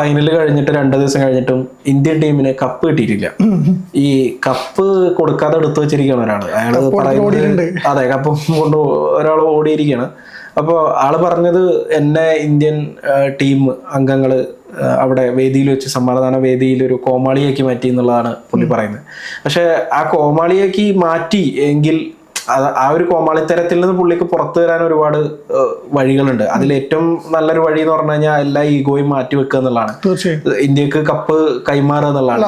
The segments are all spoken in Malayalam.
ഫൈനൽ കഴിഞ്ഞിട്ട് രണ്ട് ദിവസം കഴിഞ്ഞിട്ടും ഇന്ത്യൻ ടീമിന് കപ്പ് കിട്ടിയിട്ടില്ല. ഈ കപ്പ് കൊടുക്കാതെ എടുത്തു വെച്ചിരിക്കുകയാണ് ഒരാൾ. അയാൾ പറയുന്നത് അതെ കപ്പ് കൊണ്ട് ഒരാൾ ഓടിയിരിക്കുകയാണ്. അപ്പോൾ ആൾ പറഞ്ഞത് എന്നെ ഇന്ത്യൻ ടീം അംഗങ്ങൾ അവിടെ വേദിയിൽ വെച്ച് സമ്മാനദാന വേദിയിൽ ഒരു കോമാളിയാക്കി മാറ്റി എന്നുള്ളതാണ് പുള്ളി പറയുന്നത്. പക്ഷെ ആ കോമാളിയാക്കി മാറ്റി എങ്കിൽ ആ ഒരു കോമാളിത്തരത്തിൽ നിന്ന് പുള്ളിക്ക് പുറത്തു വരാൻ ഒരുപാട് വഴികളുണ്ട്. അതിൽ ഏറ്റവും നല്ലൊരു വഴി എന്ന് പറഞ്ഞു കഴിഞ്ഞാൽ എല്ലാ ഈഗോയും മാറ്റി വെക്കുക എന്നുള്ളതാണ്. ഇന്ത്യയ്ക്ക് കപ്പ് കൈമാറുക എന്നുള്ളതാണ്.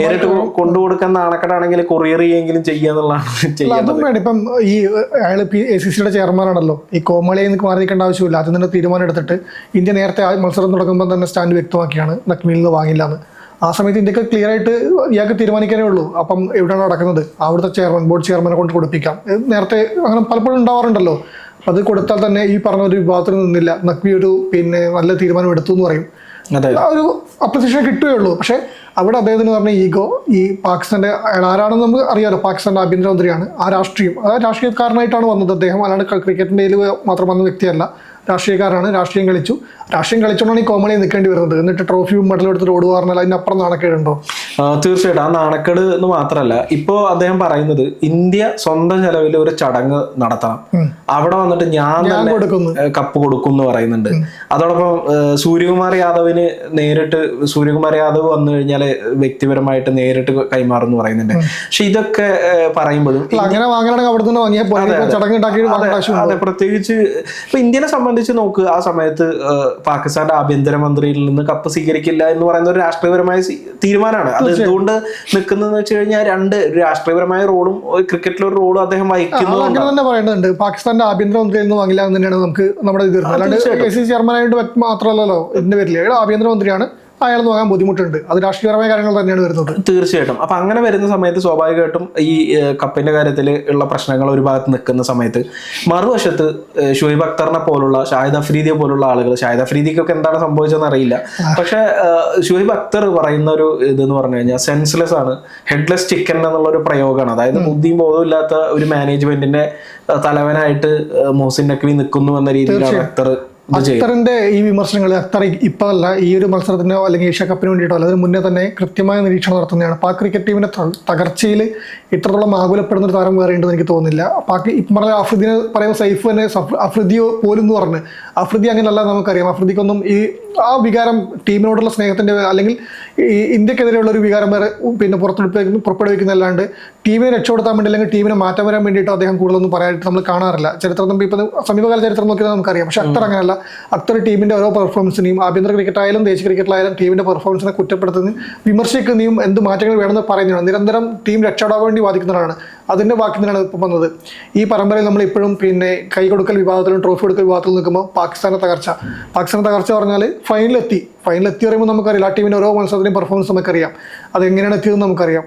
നേരിട്ട് കൊണ്ടുകൊടുക്കാൻ നാണക്കെട്ടാണെങ്കിൽ കൊറിയർ ചെയ്യെങ്കിലും ചെയ്യുക എന്നുള്ളതാണ് ഇപ്പം ഈ അയാൾ പി എ സി സിയുടെ ചെയർമാനാണല്ലോ. ഈ കോമാളിയെ നിന്ന് മാറി നിൽക്കേണ്ട ആവശ്യമില്ല. അതിൽ നിന്ന് തീരുമാനം എടുത്തിട്ട് ഇന്ത്യ നേരത്തെ മത്സരം തുടങ്ങുമ്പോൾ തന്നെ സ്റ്റാൻഡ് വ്യക്തമാക്കിയാണ് നക്മിയിൽ നിന്ന് വാങ്ങില്ല എന്ന്. ആ സമയത്ത് ഇന്ത്യയ്ക്ക് ക്ലിയർ ആയിട്ട് ഇയാൾക്ക് തീരുമാനിക്കാനേ ഉള്ളൂ. അപ്പം എവിടെയാണ് നടക്കുന്നത്? അവിടുത്തെ ചെയർമാൻ ബോർഡ് ചെയർമാനെ കൊണ്ട് കൊടുപ്പിക്കാം. നേരത്തെ അങ്ങനെ പലപ്പോഴും ഉണ്ടാവാറുണ്ടല്ലോ. അപ്പം അത് കൊടുത്താൽ തന്നെ ഈ പറഞ്ഞ ഒരു വിഭാഗത്തിൽ നിന്നില്ല. നക്വി ഒരു പിന്നെ നല്ല തീരുമാനം എടുത്തു എന്ന് പറയും. ഒരു അപ്രിസിയേഷൻ കിട്ടുകയുള്ളൂ പക്ഷേ അവിടെ അദ്ദേഹത്തിന് പറഞ്ഞ ഈഗോ ഈ പാകിസ്ഥാന്റെ അയാൾ ആരാണെന്ന് നമുക്ക് അറിയാലോ? പാകിസ്ഥാന്റെ ആഭ്യന്തരമന്ത്രിയാണ്. ആ രാഷ്ട്രീയം ആ രാഷ്ട്രീയക്കാരനായിട്ടാണ് വന്നത് അദ്ദേഹം. അല്ലാണ്ട് ക്രിക്കറ്റിന്റെ മാത്രം വന്ന വ്യക്തിയല്ല. രാഷ്ട്രീയക്കാരാണ് രാഷ്ട്രീയം കളിച്ചു. രാഷ്ട്രീയം കളിച്ചുകൊണ്ടാണ് ഈ കോമളി നിൽക്കേണ്ടി വരുന്നത്. എന്നിട്ട് ട്രോഫിയും മെഡലും എടുത്തിട്ട് ഓടുക പറഞ്ഞാൽ അതിനപ്പുറം നാണക്കേടുണ്ടോ? തീർച്ചയായിട്ടും. ആ നാണക്കേട് എന്ന് മാത്രമല്ല ഇപ്പോ അദ്ദേഹം പറയുന്നത് ഇന്ത്യ സ്വന്തം ചെലവിൽ ഒരു ചടങ്ങ് നടത്തണം. അവിടെ വന്നിട്ട് ഞാൻ തന്നെ കപ്പ് കൊടുക്കും എന്ന് പറയുന്നുണ്ട് അതോടൊപ്പം സൂര്യകുമാർ യാദവിന് നേരിട്ട് സൂര്യകുമാർ യാദവ് വന്നു കഴിഞ്ഞാൽ വ്യക്തിപരമായിട്ട് നേരിട്ട് കൈമാറും എന്ന് പറയുന്നുണ്ട് പക്ഷെ ഇതൊക്കെ പറയുമ്പോഴും അങ്ങനെ വാങ്ങണമെങ്കിൽ അവിടെ നിന്ന് വാങ്ങിയാൽ ചടങ്ങ് അതെ. പ്രത്യേകിച്ച് ഇപ്പൊ ഇന്ത്യനെ സംബന്ധിച്ച് നോക്ക് ആ സമയത്ത് പാകിസ്ഥാന്റെ ആഭ്യന്തരമന്ത്രിയിൽ നിന്ന് കപ്പ് സ്വീകരിക്കില്ല എന്ന് പറയുന്ന ഒരു രാഷ്ട്രീയപരമായ തീരുമാനമാണ്. അത് എന്തുകൊണ്ട് നിൽക്കുന്നതെന്ന് വെച്ച് കഴിഞ്ഞാൽ രണ്ട് രാഷ്ട്രീയപരമായ റോളും ക്രിക്കറ്റിലെ ഒരു റോളും അദ്ദേഹം വഹിക്കുന്നു തന്നെ പറയുന്നുണ്ട് പാകിസ്ഥാന്റെ ആഭ്യന്തരമന്ത്രിയിൽ നിന്ന് വാങ്ങില്ല എന്ന് തന്നെയാണ് നമുക്ക് നമ്മുടെ ഇത് വരുന്നത്. അല്ലാണ്ട് ചെയർമാനായിട്ട് മാത്രമല്ലല്ലോ ഇതിന്റെ പേരിൽ ആഭ്യന്തരമന്ത്രിയാണ്. അയാൾ നോക്കാൻ ബുദ്ധിമുട്ടുണ്ട്. അത് രാഷ്ട്രീയപരമായ കാര്യങ്ങൾ തന്നെയാണ് വരുന്നത്. തീർച്ചയായിട്ടും. അപ്പൊ അങ്ങനെ വരുന്ന സമയത്ത് സ്വാഭാവികമായിട്ടും ഈ കപ്പിന്റെ കാര്യത്തിൽ ഉള്ള പ്രശ്നങ്ങൾ ഒരു ഭാഗത്ത് നിൽക്കുന്ന സമയത്ത് മറുവശത്ത് ഷുഹൈബ് അക്തറിനെ പോലുള്ള ഷാഹിദ് അഫ്രീദിയെ പോലുള്ള ആളുകൾ ഷാഹിദ് അഫ്രീദിക്കൊക്കെ എന്താണ് സംഭവിച്ചതെന്ന് അറിയില്ല. പക്ഷെ ഷുഹൈബ് അക്തർ പറയുന്ന ഒരു ഇതെന്ന് പറഞ്ഞു കഴിഞ്ഞാൽ സെൻസ്ലെസ് ആണ്. ഹെഡ്ലെസ് ചിക്കൻ എന്നുള്ള ഒരു പ്രയോഗമാണ് അതായത് ബുദ്ധിയും ബോധവും ഇല്ലാത്ത ഒരു മാനേജ്മെന്റിന്റെ തലവനായിട്ട് മോഹസിൻ നഖ്വി നിൽക്കുന്നു എന്ന രീതിയിലാണ് അക്തർ അക്തറിന്റെ ഈ വിമർശനങ്ങൾ അക്തർ ഇപ്പൊ അല്ല ഈ ഒരു മത്സരത്തിനോ അല്ലെങ്കിൽ ഏഷ്യ കപ്പിന് വേണ്ടിയിട്ടോ അല്ല അതിന് മുന്നേ തന്നെ കൃത്യമായ നിരീക്ഷണം നടത്തുന്നതാണ്. പാക് ക്രിക്കറ്റ് ടീമിന്റെ തകർച്ചയിൽ ഇത്രത്തോളം ആകുലപ്പെടുന്ന ഒരു താരം വേറെ ഉണ്ടെന്ന് എനിക്ക് തോന്നുന്നില്ല. പാക് ഇപ്പം പറഞ്ഞ അഫ്രിദിനെ പറയുമ്പോൾ സൈഫ് തന്നെ അഫ്രിദിയോ പോലും എന്ന് പറഞ്ഞ്. അഫ്രിദി അങ്ങനെയല്ല നമുക്കറിയാം. അഫ്രിദിക്കൊന്നും ഈ ആ വികാരം ടീമിനോടുള്ള സ്നേഹത്തിന്റെ അല്ലെങ്കിൽ ഈ ഇന്ത്യക്കെതിരെയുള്ള ഒരു വികാരം വേറെ പിന്നെ പുറത്തെടുപ്പ് പുറപ്പെടുവിക്കുന്നതല്ലാണ്ട് ടീമിനെ രക്ഷപ്പെടുത്താൻ വേണ്ടി അല്ലെങ്കിൽ ടീമിനെ മാറ്റം വരാൻ വേണ്ടിയിട്ട് അദ്ദേഹം കൂടുതലൊന്നും പറയാനായിട്ട് നമ്മൾ കാണാറില്ല. ചരിത്രം ഇപ്പം സമീപകാല ചരിത്രം നോക്കിയാൽ നമുക്കറിയാം. പക്ഷെ അത്ര അങ്ങനെയല്ല. അക്തർ ടീമിന്റെ ഓരോ പെർഫോമൻസിനെയും ആഭ്യന്തര ക്രിക്കറ്റായാലും ദേശീയ ക്രിക്കറ്റിലായാലും ടീമിന്റെ പെർഫോമൻസിനെ കുറ്റപ്പെടുത്തുന്ന വിമർശിക്കുന്നതും എന്ത് മാറ്റങ്ങൾ വേണമെന്ന് പറയുന്നതാണ് നിരന്തരം ടീം രക്ഷപ്പെടാൻ വേണ്ടി വാദിക്കുന്നതാണ് അതിന്റെ ബാക്കി തന്നെയാണ് ഇപ്പം വന്നത്. ഈ പരമ്പരയിൽ നമ്മൾ ഇപ്പോഴും പിന്നെ കൈ കൊടുക്കൽ വിഭാഗത്തിലും ട്രോഫി കൊടുക്കൽ വിഭാഗത്തിലും നിൽക്കുമ്പോൾ പാകിസ്ഥാനെ തകർച്ച. പാകിസ്ഥാനെ തകർച്ച പറഞ്ഞാൽ ഫൈനലെത്തി ഫൈനലെത്തി പറയുമ്പോൾ നമുക്കറിയില്ല ആ ടീമിന്റെ ഓരോ മത്സരത്തിന്റെയും പെർഫോമൻസ് നമുക്കറിയാം. അത് എങ്ങനെയാണ് എത്തിയതെന്ന് നമുക്കറിയാം.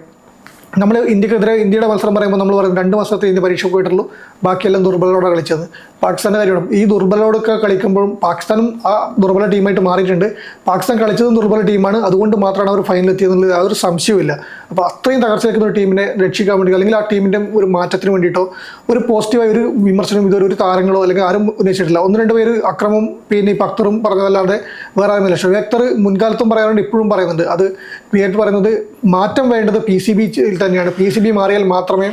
നമ്മൾ ഇന്ത്യക്കെതിരെ ഇന്ത്യയുടെ മത്സരം പറയുമ്പോൾ നമ്മൾ പറയുന്നത് രണ്ട് മാസത്തെ ഇന്ത്യ പരീക്ഷ പോയിട്ടുള്ളൂ. ബാക്കിയെല്ലാം ദുർബലോടെ കളിച്ചത്. പാകിസ്ഥാന്റെ കാര്യമാണ്. ഈ ദുർബലോടൊക്കെ കളിക്കുമ്പോഴും പാകിസ്ഥാനും ആ ദുർബല ടീമായിട്ട് മാറിയിട്ടുണ്ട്. പാകിസ്ഥാൻ കളിച്ചതും ദുർബല ടീമാണ്. അതുകൊണ്ട് മാത്രമാണ് അവർ ഫൈനൽ എത്തിയതെന്നുള്ളത് യാതൊരു സംശയമില്ല അപ്പോൾ അത്രയും തകർച്ച നിൽക്കുന്ന ഒരു ടീമിനെ രക്ഷിക്കാൻ വേണ്ടി അല്ലെങ്കിൽ ആ ടീമിന്റെ ഒരു മാറ്റത്തിന് വേണ്ടിയിട്ടോ ഒരു പോസിറ്റീവായ ഒരു വിമർശനം ഇതൊരു ഒരു താരങ്ങളോ അല്ലെങ്കിൽ ആരും ഉന്നയിച്ചിട്ടില്ല. ഒന്ന് രണ്ട് പേര് അക്രമം പിന്നെ ഈ അക്തറും പറഞ്ഞതല്ലാതെ വേറെ ആരുമില്ല. ഷോയ് അക്തർ മുൻകാലത്തും പറയാറുണ്ട് ഇപ്പോഴും പറയുന്നുണ്ട്. അത് ക്രിയേറ്റ് പറയുന്നത് മാറ്റം വേണ്ടത് പി സി ബി തന്നെയാണ്. പി സി ബി മാറിയാൽ മാത്രമേ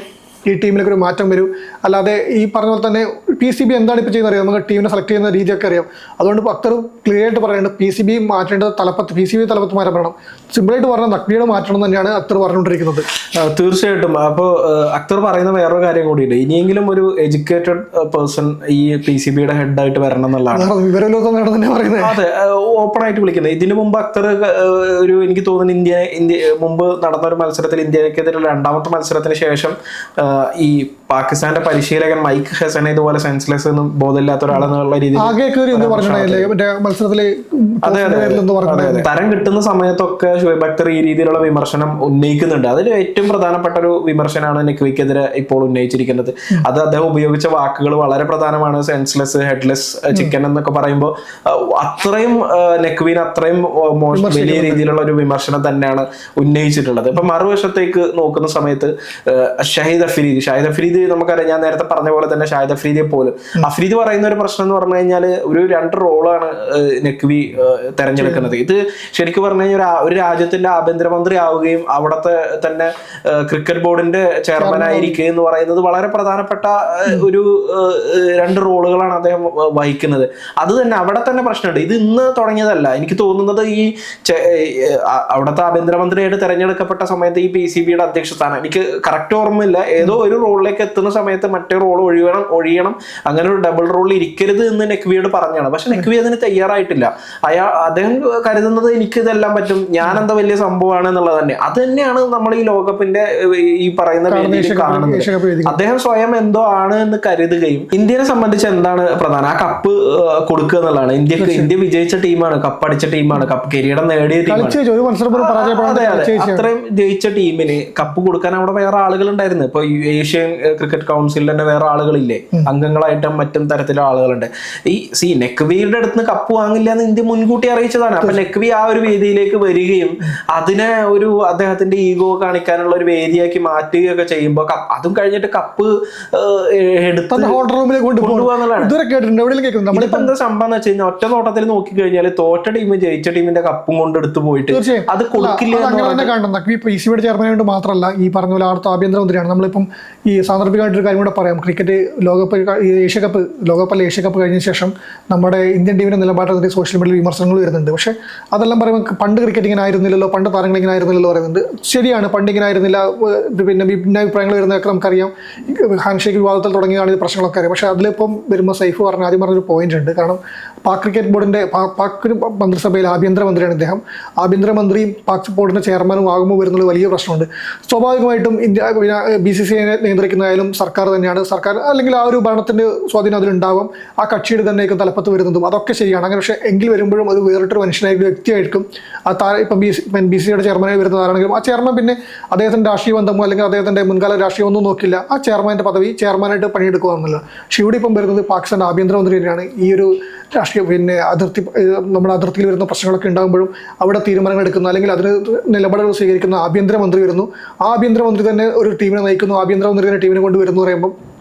ഈ ടീമിലേക്ക് ഒരു മാറ്റം വരൂ. അല്ലാതെ ഈ പറഞ്ഞ പോലെ തന്നെ പി സി ബി എന്താണ് ഇപ്പോൾ ചെയ്യുന്നത് അറിയാം? നമുക്ക് ടീമിനെ സെലക്ട് ചെയ്യുന്ന രീതിയൊക്കെ അറിയാം. അതുകൊണ്ട് ഇപ്പോൾ അക്തർ ക്ലിയർ ആയിട്ട് പറയുന്നത് പി സി ബി മാറ്റേണ്ടത് തലപ്പത്ത് പി സി ബി തലപ്പത്ത് മാറ്റപ്പെടണം സിമ്പിളായിട്ട് പറഞ്ഞാൽ നക്ബിയുടെ മാറ്റണം തന്നെയാണ് അക്തർ പറഞ്ഞുകൊണ്ടിരിക്കുന്നത്. തീർച്ചയായിട്ടും. അപ്പോൾ അക്തർ പറയുന്ന വേറൊരു കാര്യം കൂടിയുണ്ട്. ഇനിയെങ്കിലും ഒരു എഡ്യൂക്കേറ്റഡ് പേഴ്സൺ ഈ പി സി ബിയുടെ ഹെഡായിട്ട് വരണം എന്നുള്ളതാണ്. അതെ ഓപ്പൺ ആയിട്ട് വിളിക്കുന്നത്. ഇതിനു മുമ്പ് അക്തർ ഒരു എനിക്ക് തോന്നുന്നു ഇന്ത്യ ഇന്ത്യ മുമ്പ് നടന്ന ഒരു മത്സരത്തിൽ ഇന്ത്യക്കെതിരെ രണ്ടാമത്തെ മത്സരത്തിന് ശേഷം ഈ പാകിസ്ഥാന്റെ പരിശീലകൻ മൈക്ക് ഹസനെ ഇതുപോലെ സെൻസ്ലെസ് ഒന്നും ബോധമില്ലാത്ത ഒരാളെന്നുള്ള രീതിയിൽ തരം കിട്ടുന്ന സമയത്തൊക്കെ ഷുഹൈബ് അക്തർ ഈ രീതിയിലുള്ള വിമർശനം ഉന്നയിക്കുന്നുണ്ട്. അതിൽ ഏറ്റവും പ്രധാനപ്പെട്ട ഒരു വിമർശനമാണ് നിക്വിക്കെതിരെ ഇപ്പോൾ ഉന്നയിച്ചിരിക്കുന്നത്. അത് അദ്ദേഹം ഉപയോഗിച്ച വാക്കുകൾ വളരെ പ്രധാനമാണ്. സെൻസ്ലെസ് ഹെഡ്ലെസ് ചിക്കൻ എന്നൊക്കെ പറയുമ്പോൾ അത്രയും നെക്വിൻ അത്രയും മോശം വലിയ രീതിയിലുള്ള ഒരു വിമർശനം തന്നെയാണ് ഉന്നയിച്ചിട്ടുള്ളത്. ഇപ്പൊ മറുവശത്തേക്ക് നോക്കുന്ന സമയത്ത് ഷഹീദ് അഫ്രീദി. ഷാഹിദ് അഫ്രീദി നമുക്കറിയാം ഞാൻ നേരത്തെ പറഞ്ഞ പോലെ തന്നെ ഷാഹിദ് അഫ്രീദിയെ പോലും. അഫ്രീദി പറയുന്ന ഒരു പ്രശ്നം എന്ന് പറഞ്ഞു കഴിഞ്ഞാൽ ഒരു രണ്ട് റോളാണ് നെക്വി തെരഞ്ഞെടുക്കുന്നത്. ഇത് ശരിക്കും പറഞ്ഞു കഴിഞ്ഞാൽ ഒരു രാജ്യത്തിന്റെ ആഭ്യന്തരമന്ത്രി ആവുകയും അവിടത്തെ തന്നെ ക്രിക്കറ്റ് ബോർഡിന്റെ ചെയർമാൻ ആയിരിക്കുക എന്ന് പറയുന്നത് വളരെ പ്രധാനപ്പെട്ട ഒരു രണ്ട് റോളുകളാണ് അദ്ദേഹം വഹിക്കുന്നത്. അത് തന്നെ അവിടെ തന്നെ പ്രശ്നമുണ്ട്. ഇത് ഇന്ന് തുടങ്ങിയതല്ല. എനിക്ക് തോന്നുന്നത് ഈ അവിടുത്തെ ആഭ്യന്തരമന്ത്രിയായിട്ട് തെരഞ്ഞെടുക്കപ്പെട്ട സമയത്ത് ഈ പി സി ബിയുടെ അധ്യക്ഷ സ്ഥാനം എനിക്ക് കറക്റ്റ് ഓർമ്മയില്ല. ഏതോ ഒരു റോളിലേക്ക് എത്തുന്ന സമയത്ത് മറ്റേ റോൾ ഒഴിയണം ഒഴിയണം. അങ്ങനെ ഒരു ഡബിൾ റോൾ ഇരിക്കരുത് എന്ന് നെക്വിയോട് പറഞ്ഞാണ് പക്ഷെ നെക്വി അതിന് തയ്യാറായിട്ടില്ല. അയാൾ അദ്ദേഹം കരുതുന്നത് എനിക്ക് ഇതെല്ലാം പറ്റും. ഞാൻ എന്താ വലിയ സംഭവമാണ് എന്നുള്ളത് തന്നെ. അത് തന്നെയാണ് നമ്മൾ ഈ ലോകകപ്പിന്റെ ഈ പറയുന്ന കാണുന്നത്. അദ്ദേഹം സ്വയം എന്തോ ആണ് എന്ന് കരുതുകയും ഇന്ത്യനെ സംബന്ധിച്ച് എന്താണ് പ്രധാനം? ആ കപ്പ് കൊടുക്കുക എന്നുള്ളതാണ്. ഇന്ത്യയ്ക്ക് ഇന്ത്യ വിജയിച്ച ടീമാണ് കപ്പ് അടിച്ച ടീമാണ് കപ്പ് കിരീടം നേടിയ ടീമാണ്. അത്രയും ജയിച്ച ടീമിന് കപ്പ് കൊടുക്കാൻ അവിടെ വേറെ ആളുകൾ ഉണ്ടായിരുന്നു ഇപ്പൊ ഏഷ്യൻ ക്രിക്കറ്റ് കൗൺസിലിൽ തന്നെ വേറെ ആളുകളില്ലേ? അംഗങ്ങളായിട്ടും മറ്റും തരത്തിലുള്ള ആളുകളുണ്ട്. ഈ സി നെക്വിയുടെ അടുത്ത് കപ്പ് വാങ്ങില്ല എന്ന് ഇന്ത്യ മുൻകൂട്ടി അറിയിച്ചതാണ്. അപ്പൊ നെക്വി ആ ഒരു വേദിയിലേക്ക് വരികയും അതിനെ ഒരു അദ്ദേഹത്തിന്റെ ഈഗോ കാണിക്കാനുള്ള ഒരു വേദിയാക്കി മാറ്റുകയൊക്കെ ചെയ്യുമ്പോൾ അതും കഴിഞ്ഞിട്ട് കപ്പ് എടുത്ത് ഹോട്ടൽ റൂമിലേക്ക് കൊണ്ടുപോകും കൊണ്ടുപോകാന്നുള്ളതാണ്. ഇതുവരെ കേട്ടിട്ടുണ്ട്. എവിടെയെങ്കിലും കേൾക്കുന്നു നമ്മൾ നമ്മളിപ്പോ എന്താ സംഭവം എന്ന് വെച്ച് കഴിഞ്ഞാൽ ഒറ്റ നോട്ടത്തിൽ നോക്കിക്കഴിഞ്ഞാൽ തോറ്റ ടീം ജയിച്ച ടീമിന്റെ കപ്പും കൊണ്ട് എടുത്തു പോയിട്ട് അത് കൊടുക്കില്ല അങ്ങനെ തന്നെ ചെയർമാൻ കൊണ്ട് മാത്രമല്ല ഈ പറഞ്ഞ പോലെ അടുത്ത ആഭ്യന്തരമന്ത്രിയാണ്. നമ്മളിപ്പം ഈ സാന്ദർഭികമായിട്ടൊരു കാര്യം കൂടെ പറയാം. ക്രിക്കറ്റ് ലോകകപ്പ് ഏഷ്യ കപ്പ് ലോകകപ്പല്ല ഏഷ്യ കപ്പ് കഴിഞ്ഞ ശേഷം നമ്മുടെ ഇന്ത്യൻ ടീമിന്റെ നിലപാടിനെതിരെ സോഷ്യൽ മീഡിയയിൽ വിമർശനങ്ങൾ വരുന്നുണ്ട്. പക്ഷേ അതെല്ലാം പറയുമ്പോൾ പണ്ട് ക്രിക്കറ്റ് ഇങ്ങനെ ആയിരുന്നില്ലല്ലോ പണ്ട് താരങ്ങൾ ഇങ്ങനെ ആയിരുന്നില്ലല്ലോ പറയുന്നുണ്ട്. ശരിയാണ് പണ്ട് ഇങ്ങനെ ആയിരുന്നില്ല. പിന്നെ ഭിന്നാഭിപ്രായങ്ങൾ വരുന്നതൊക്കെ നമുക്കറിയാം. ഹാൻഡ് ഷേക്ക് വിവാദത്തിൽ തുടങ്ങിയതാണ് ഈ പ്രശ്നങ്ങളൊക്കെ അറിയാം. പക്ഷേ അതിലിപ്പം വരുമ്പോൾ സൈഫ് പറഞ്ഞ ആദ്യം പറഞ്ഞൊരു പോയിന്റ് ഉണ്ട്. കാരണം പാക് ക്രിക്കറ്റ് ബോർഡിന്റെ പാക് മന്ത്രിസഭയിൽ ആഭ്യന്തരമന്ത്രിയാണ് ഇദ്ദേഹം. ആഭ്യന്തരമന്ത്രിയും പാക് ബോർഡിന്റെ ചെയർമാനും ആകുമ്പോൾ വരുന്നത് വലിയ പ്രശ്നമുണ്ട്. സ്വാഭാവികമായിട്ടും India B C C I നിയന്ത്രിക്കുന്നതായാലും സർക്കാർ തന്നെയാണ്. സർക്കാർ അല്ലെങ്കിൽ ആ ഒരു ഭരണത്തിന്റെ സ്വാധീനം അതിലുണ്ടാവും. ആ കക്ഷിയുടെ തന്നെയൊക്കെ തലപ്പത്ത് വരുന്നതും. അതൊക്കെ ശരിയാണ്. അങ്ങനെ പക്ഷേ എങ്കിൽ വരുമ്പോഴും അത് വേറിട്ടൊരു മനുഷ്യനായി വ്യക്തിയായിരിക്കും. ആ താര ഇപ്പം ബി സി ബി സിയുടെ ചെയർമാനായി വരുന്ന ആരാണെങ്കിലും ആ ചെയർമാൻ പിന്നെ അദ്ദേഹത്തിന്റെ രാഷ്ട്രീയ ബന്ധമോ അല്ലെങ്കിൽ അദ്ദേഹത്തിന്റെ മുൻകാല രാഷ്ട്രീയം ഒന്നും നോക്കില്ല. ആ ചെയർമാന്റെ പദവി ചെയർമാനായിട്ട് പണിയെടുക്കുക എന്നുള്ളത് പക്ഷേ ഇവിടെ ഇപ്പം വരുന്നത് പാകിസ്ഥാൻ ആഭ്യന്തരമന്ത്രി തന്നെയാണ് ഈ ഒരു രാഷ്ട്രീയ പിന്നെ അതിർത്തി നമ്മുടെ അതിർത്തിയിൽ വരുന്ന പ്രശ്നങ്ങളൊക്കെ ഉണ്ടാകുമ്പോഴും അവിടെ തീരുമാനങ്ങൾ എടുക്കുന്ന. അല്ലെങ്കിൽ അതിന് നിലപാടുകൾ സ്വീകരിക്കുന്ന ആഭ്യന്തരമന്ത്രി വരുന്നു. ആ ആഭ്യന്തരമന്ത്രി തന്നെ ഒരു ടീമിനെ നയിക്കുന്നു. ആഭ്യന്തരമന്ത്രി തന്നെ ടീമിനെ കൊണ്ടുവരുന്നു പറയുമ്പോൾ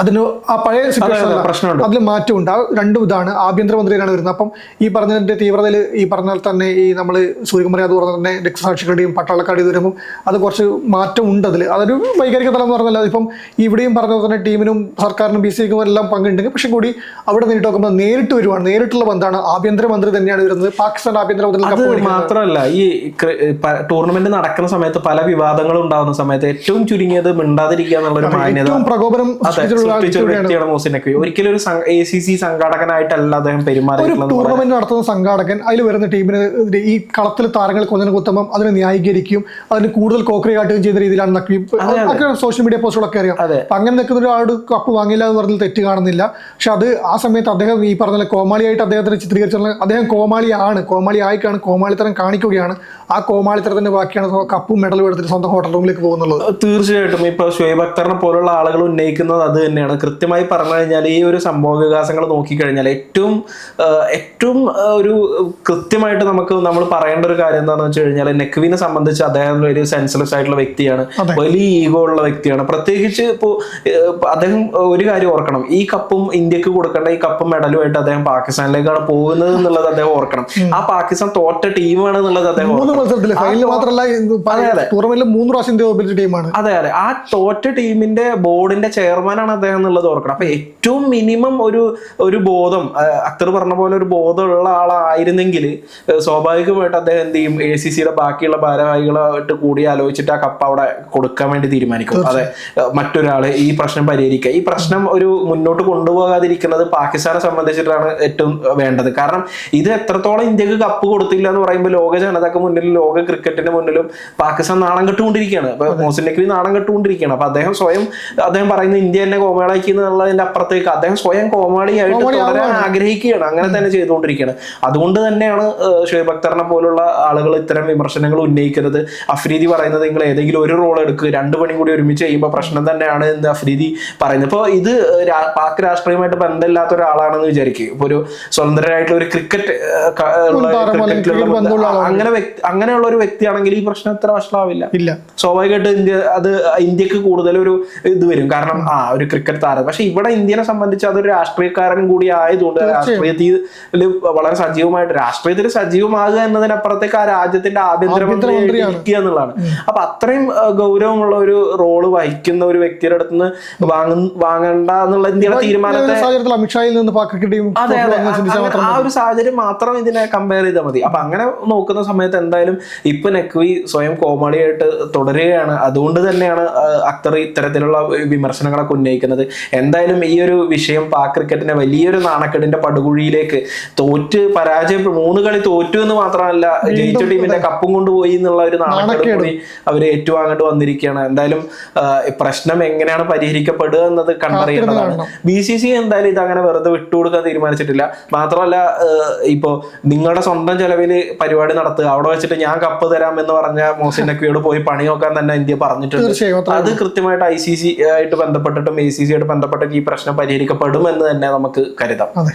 അതിന് ആ പഴയ സിറ്റുവേഷൻ അതെ, പ്രശ്നമുണ്ട്. അതിൽ മാറ്റമുണ്ട് ആ രണ്ടും ഇതാണ്. ആഭ്യന്തരമന്ത്രിയാണ് വരുന്നത്. അപ്പം ഈ പറഞ്ഞതിന്റെ തീവ്രതയിൽ ഈ പറഞ്ഞാൽ തന്നെ ഈ നമ്മൾ സൂര്യകുമാർ യാദവ് പറഞ്ഞ തന്നെ രക്തസാക്ഷികളുടെയും പട്ടാളക്കാരുടെയും വരുമ്പോൾ അത് കുറച്ച് മാറ്റം ഉണ്ട് അതിൽ അതൊരു വൈകാരിക തലം എന്ന് പറഞ്ഞാൽ അതിപ്പം ഇവിടെയും പറഞ്ഞ തന്നെ ടീമിനും സർക്കാരിനും ബി സിക്കും എല്ലാം പങ്കുണ്ടെങ്കിൽ പക്ഷെ കൂടി അവിടെ നേരിട്ട് നോക്കുമ്പോൾ നേരിട്ട് വരുവാണ്. നേരിട്ടുള്ള ബന്ധമാണ്. ആഭ്യന്തരമന്ത്രി തന്നെയാണ് വരുന്നത്. പാകിസ്ഥാൻ ആഭ്യന്തരമന്ത്രി അത്. മാത്രമല്ല ഈ ടൂർണമെന്റ് നടക്കുന്ന സമയത്ത് പല വിവാദങ്ങളും ഉണ്ടാകുന്ന സമയത്ത് ഏറ്റവും ചുരുങ്ങിയത് മിണ്ടാതിരിക്കുക എന്നുള്ള ഒരു പ്രകോപനം അതെ സൃഷ്ടിച്ച ഒരു വ്യക്തിയാണ് വ്യക്തിയാണ് മോസിൻ നഖ്വി. ഒരിക്കലും ഒരു എ സി സി സംഘാടകനായിട്ടല്ല അദ്ദേഹം പെരുമാറിയിട്ടുള്ളത് ടൂർണമെന്റ് നടത്തുന്ന സംഘാടകൻ അതിൽ വരുന്ന ടീമിന് ഈ കളത്തിൽ താരങ്ങൾ കൊന്നതിന് കുത്തുമ്പം അതിനെ ന്യായീകരിക്കും അതിന് കൂടുതൽ കോക്കറി കാട്ടുകയും ചെയ്യുന്ന രീതിയിലാണ് നക്വി സോഷ്യൽ മീഡിയ പോസ്റ്റുകളൊക്കെ അറിയാം. അപ്പൊ അങ്ങനെ നിൽക്കുന്ന ഒരാൾ കപ്പ് വാങ്ങില്ല എന്ന് പറഞ്ഞാൽ തെറ്റ് കാണുന്നില്ല. പക്ഷെ അത് ആ സമയത്ത് അദ്ദേഹം ഈ പറഞ്ഞ കോമാളിയായിട്ട് അദ്ദേഹത്തിന് ചിത്രീകരിച്ചുള്ള അദ്ദേഹം കോമാളിയാണ്. കോമാളി ആയിക്കാണ് കോമാളിത്തരം കാണിക്കുകയാണ്. ആ കോമാളിത്തരത്തിന്റെ ബാക്കിയാണ് കപ്പും മെഡലും എടുത്തിട്ട് സ്വന്തം ഹോട്ടൽ റൂമിലേക്ക് പോകുന്നുള്ളത്. തീർച്ചയായിട്ടും. ഇപ്പൊ അക്തറിനെ പോലുള്ള ആളുകൾ ഉന്നയിക്കുന്നത് അത് തന്നെയാണ്. കൃത്യമായി പറഞ്ഞു കഴിഞ്ഞാൽ ഈ ഒരു സംഭവ വികാസങ്ങൾ നോക്കിക്കഴിഞ്ഞാൽ ഏറ്റവും ഏറ്റവും ഒരു കൃത്യമായിട്ട് നമുക്ക് നമ്മൾ പറയേണ്ട ഒരു കാര്യം എന്താണെന്ന് വെച്ച് കഴിഞ്ഞാൽ നെക്വിനെ സംബന്ധിച്ച് അദ്ദേഹം ഒരു സെൻസ്ലെസ് ആയിട്ടുള്ള വ്യക്തിയാണ്. വലിയ ഈഗോ ഉള്ള വ്യക്തിയാണ്. പ്രത്യേകിച്ച് ഇപ്പോൾ അദ്ദേഹം ഒരു കാര്യം ഓർക്കണം. ഈ കപ്പും ഇന്ത്യയ്ക്ക് കൊടുക്കേണ്ട ഈ കപ്പും മെഡലുമായിട്ട് അദ്ദേഹം പാകിസ്ഥാനിലേക്കാണ് പോകുന്നത് എന്നുള്ളത് അദ്ദേഹം ഓർക്കണം. ആ പാകിസ്ഥാൻ തോറ്റ ടീമാണ് എന്നുള്ളത് അദ്ദേഹം മൂന്ന് പ്രാവശ്യം അതെ അതെ. ആ തോറ്റ ടീമിന്റെ ബോർഡിന്റെ ചെയർമാനാണ് അദ്ദേഹം. എന്നുള്ളത് ഓർക്കണം. അപ്പൊ ഏറ്റവും മിനിമം ഒരു ഒരു ബോധം അക്തർ പറഞ്ഞ പോലെ ഒരു ബോധമുള്ള ആളായിരുന്നെങ്കിൽ സ്വാഭാവികമായിട്ട് അദ്ദേഹം എന്ത് ചെയ്യും? എ സി സിയുടെ ബാക്കിയുള്ള ഭാരവാഹികളായിട്ട് കൂടി ആലോചിച്ചിട്ട് ആ കപ്പ് അവിടെ കൊടുക്കാൻ വേണ്ടി തീരുമാനിക്കും. അതെ മറ്റൊരാൾ ഈ പ്രശ്നം പരിഹരിക്കുക. ഈ പ്രശ്നം ഒരു മുന്നോട്ട് കൊണ്ടുപോകാതിരിക്കുന്നത് പാകിസ്ഥാനെ സംബന്ധിച്ചിട്ടാണ് ഏറ്റവും വേണ്ടത്. കാരണം ഇത് എത്രത്തോളം ഇന്ത്യയ്ക്ക് കപ്പ് കൊടുത്തില്ല എന്ന് പറയുമ്പോൾ ലോക ജനതക്ക് മുന്നിലും ലോക ക്രിക്കറ്റിന് മുന്നിലും പാകിസ്ഥാൻ നാണം കെട്ടുകൊണ്ടിരിക്കുകയാണ്. അപ്പൊ മോസിൻ നഖ്വി നാണം കെട്ടുകൊണ്ടിരിക്കുകയാണ്. അപ്പൊ അദ്ദേഹം സ്വയം അദ്ദേഹം പറയുന്നത് ഇന്ത്യ എന്നെ കോമാളിക്ക് എന്നുള്ളതിന്റെ അപ്പുറത്തേക്ക് അദ്ദേഹം സ്വയം കോമാളിയായിട്ട് തുടരാൻ ആഗ്രഹിക്കുകയാണ്. അങ്ങനെ തന്നെ ചെയ്തുകൊണ്ടിരിക്കുകയാണ്. അതുകൊണ്ട് തന്നെയാണ് ഷുഹൈബ് അക്തറിനെ പോലുള്ള ആളുകൾ ഇത്തരം വിമർശനങ്ങൾ ഉന്നയിക്കുന്നത്. അഫ്രീദി പറയുന്നത് നിങ്ങൾ ഏതെങ്കിലും ഒരു റോൾ എടുക്കുക രണ്ടു പണി കൂടി ഒരുമിച്ച് ചെയ്യുമ്പോൾ പ്രശ്നം തന്നെയാണ് എന്ന് അഫ്രീദി പറയുന്നത്. ഇപ്പോൾ ഇത് പാക് രാഷ്ട്രീയമായിട്ട് ബന്ധമില്ലാത്ത ഒരാളാണെന്ന് വിചാരിക്കും. ഇപ്പൊ ഒരു സ്വതന്ത്രരായിട്ടുള്ള ഒരു ക്രിക്കറ്റ്. അങ്ങനെ അങ്ങനെയുള്ള ഒരു വ്യക്തിയാണെങ്കിൽ ഈ പ്രശ്നം ഇത്ര വഷളാവില്ല. സ്വാഭാവികമായിട്ട് ഇന്ത്യ അത് ഇന്ത്യയ്ക്ക് കൂടുതൽ ഒരു ഇത് വരും. കാരണം ആ ഒരു ക്രിക്കറ്റ് താരം. പക്ഷെ ഇവിടെ ഇന്ത്യനെ സംബന്ധിച്ച് അതൊരു രാഷ്ട്രീയക്കാരൻ കൂടി ആയതുകൊണ്ട് രാഷ്ട്രീയത്തിൽ വളരെ സജീവമായിട്ട് രാഷ്ട്രീയത്തിൽ സജീവമാകുക എന്നതിനപ്പുറത്തേക്ക് ആ രാജ്യത്തിന്റെ ആഭ്യന്തരമന്ത്രി. ഇരിക്കുക എന്നുള്ളതാണ്. അപ്പൊ അത്രയും ഗൗരവമുള്ള ഒരു റോൾ വഹിക്കുന്ന ഒരു വ്യക്തിയുടെ അടുത്ത് നിന്ന് വാങ്ങണ്ട എന്നുള്ള ഇന്ത്യയുടെ തീരുമാനത്തെ അമിത്ഷായിൽ നിന്ന് ക്രിക്കറ്റ് അതെ അതെ. ആ ഒരു സാഹചര്യം മാത്രം ഇതിനെ കമ്പയർ ചെയ്താൽ മതി. അപ്പൊ അങ്ങനെ നോക്കുന്ന സമയത്ത് എന്തായാലും ഇപ്പൊ നക്വി സ്വയം കോമാളിയായിട്ട് തുടരുകയാണ്. അതുകൊണ്ട് തന്നെയാണ് അക്തർ ഇത്തരത്തിലുള്ള വിമർശനങ്ങളൊക്കെ ഉന്നയിക്കുന്നത്. എന്തായാലും ഈ ഒരു വിഷയം പാക് ക്രിക്കറ്റിനെ വലിയൊരു നാണക്കെടിന്റെ പടുകുഴിയിലേക്ക് തോറ്റ് പരാജയം മൂന്ന് കളി തോറ്റു എന്ന് മാത്രമല്ല ജയിച്ച ടീമിന്റെ കപ്പും കൊണ്ടുപോയി എന്നുള്ള ഒരു നാണക്കേട് കൂടി അവർ ഏറ്റുവാങ്ങേണ്ടി വന്നിരിക്കുകയാണ്. എന്തായാലും പ്രശ്നം എങ്ങനെയാണ് പരിഹരിക്കപ്പെടുക എന്നത് കണ്ടറിയേണ്ടതാണ്. ബി സി സി എന്തായാലും ഇത് അങ്ങനെ വെറുതെ വിട്ടുകൊടുക്കാൻ തീരുമാനിച്ചിട്ടില്ല. മാത്രമല്ല ഇപ്പോ നിങ്ങളുടെ സ്വന്തം ചെലവിൽ പരിപാടി നടത്തുക. അവിടെ വെച്ചിട്ട് ഞാൻ കപ്പ് തരാം എന്ന് പറഞ്ഞ മോസിൻ നക്വിയോട് പോയി പണി നോക്കാൻ തന്നെ ഇന്ത്യ പറഞ്ഞിട്ടുണ്ട്. അത് കൃത്യമായിട്ട് ഐ സി സി ആയിട്ട് ബന്ധപ്പെട്ടിട്ടും എ സി സി ആയിട്ട് ബന്ധപ്പെട്ടിട്ട് ഈ പ്രശ്നം പരിഹരിക്കപ്പെടും എന്ന് തന്നെ നമുക്ക് കരുതാം. അതെ.